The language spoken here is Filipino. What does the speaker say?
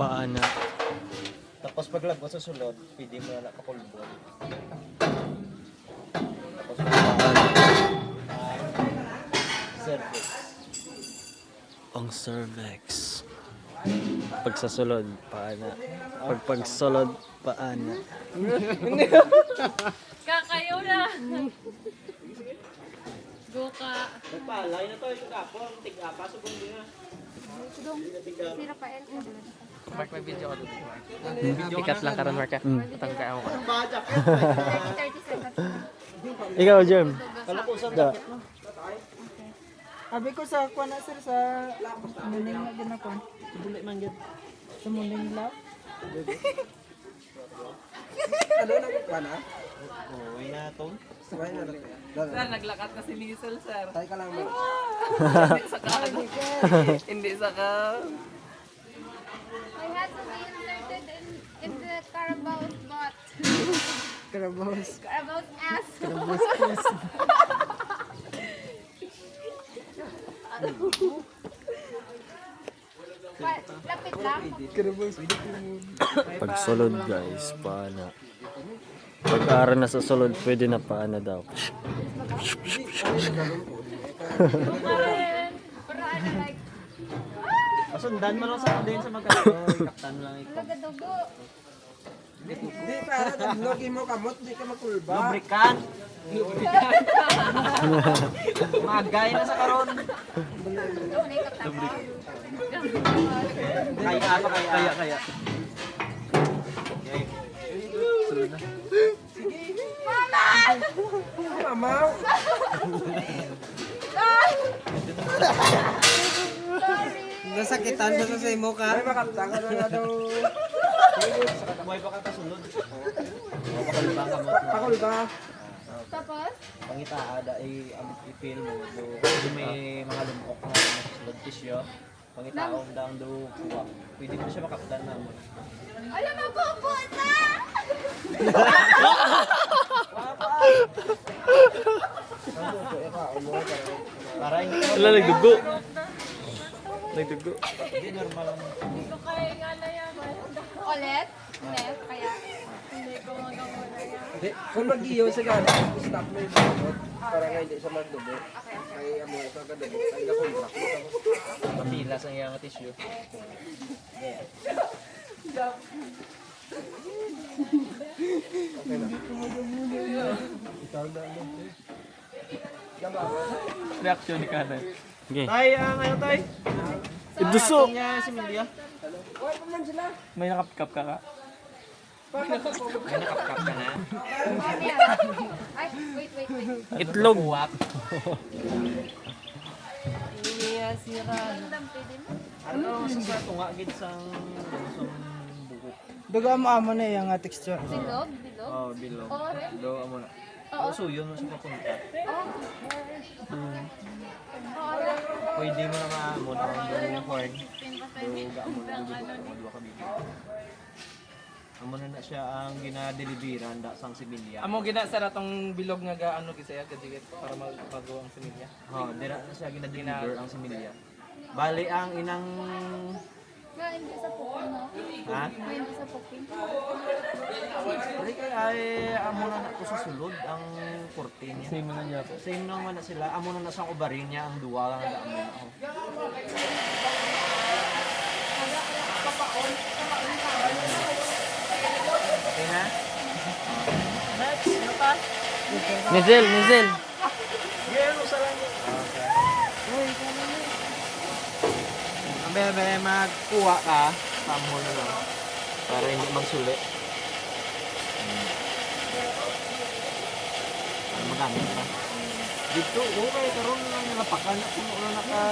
Paana. Tapos pag lagwas sa sulod, pwede mo na nakakulbol. Tapos Paana. cervix. Ang cervix. Pag sa sulod, paana. Pag pagsulod, paana. Kakayo na. Go ka. Nagpalay na to, yung kapo, ang tig-apa, subong din na. Si Rafael. Mark, may video ako dito. Pikat lang karon Mark. ah. Patangka ako. Ang budget 30 seconds. Ikaw, Jem. Da. jacket mo. Abi ko sa kuha na sir sa muling na din ako. Duli man yun. Sa muling lab. ano na kuha na? Oo, ay na to. Sabay na lang. Sir, naglakat na si Liesel, sir. Tay ka lang mo. Hindi sa ka. Hindi sa ka. I had to be inserted in, in the Carabao's butt. Karabos. Carabao's ass. Pa- Lapit lang. Karabos. Pagsulod, guys, paana. Pag ara na sa sulod, pwede na paana daw. Para like, Masundan mo lang sa din sa magkano. Kaptan lang ikaw. lagadugo. Di para taglogi mo kamot di ka makulba. Lubricant. Magay na sa karon. Kaya pa kaya. Kaya kaya. Mamaw. Nasakitan mo sa imo ka. Ay makapta ka na daw. Buhay pa ka kasunod. O pakalibang ka mo. Pakulba. Tapos, Pangita ada ay ang ipil mo. Do do may mga lumok na sulod tissue. Pangitaon down do kuwa. Pwede mo siya makaptan na mo. alam mo po po na! Para hindi ka Wala, nagdugo. Nagdugo. hindi normal lang. Ulit? Hindi, kaya hindi ko magawa na yan. Di, kung mag-iyo sa gana, stop mo yung kamot para nga hindi siya magdubo. Kaya amo ito ka dubo. Ay ka contract mo tapos. Matilas ang iyang tissue. Reaction ni Kanan. Okay. Tay, ang ano tay? Iduso! Niya si Melia. May nakapkap ka ka? May nakapkap ka na. Ay, wait, wait, wait. Itlog. Ang pwede mo. Ano sa tunga gid sang sa buko. Duga mo amo na yung ah, texture. Bilog, bilog. Oh, bilog. Oo. Do amo na. Oo. Oh, suyo mo sa papunta. Oh, Oo, rin. Pwede mo na maamon ang do horn. Do gaamon do do ka bibi. Amo na na siya ang ginadeliveran da sang Sibilya. Amo gina sa ratong bilog nga gaano kisaya kadikit para mag- magawa ang similya. Oh, dira na siya ginadeliver ang Sibilya. Bali ang inang hindi sa pukin, no? ha? Hindi sa pukin. Bali kay ay amo na na to sa sulod ang kurtin niya. Same na niya po. Same lang man na sila. Amo na na sa ubarin niya ang duwa nga gaamon na ako. Okay na? Next, ano pa? Nizel, Nizel. Yeah, sa lang yun? Okay. Abe, abe, magkuha ka. Pamo na lang. Para hindi magsuli. Hmm. Para magamit pa. Dito, okay, karon lang nakapakan na puno na naka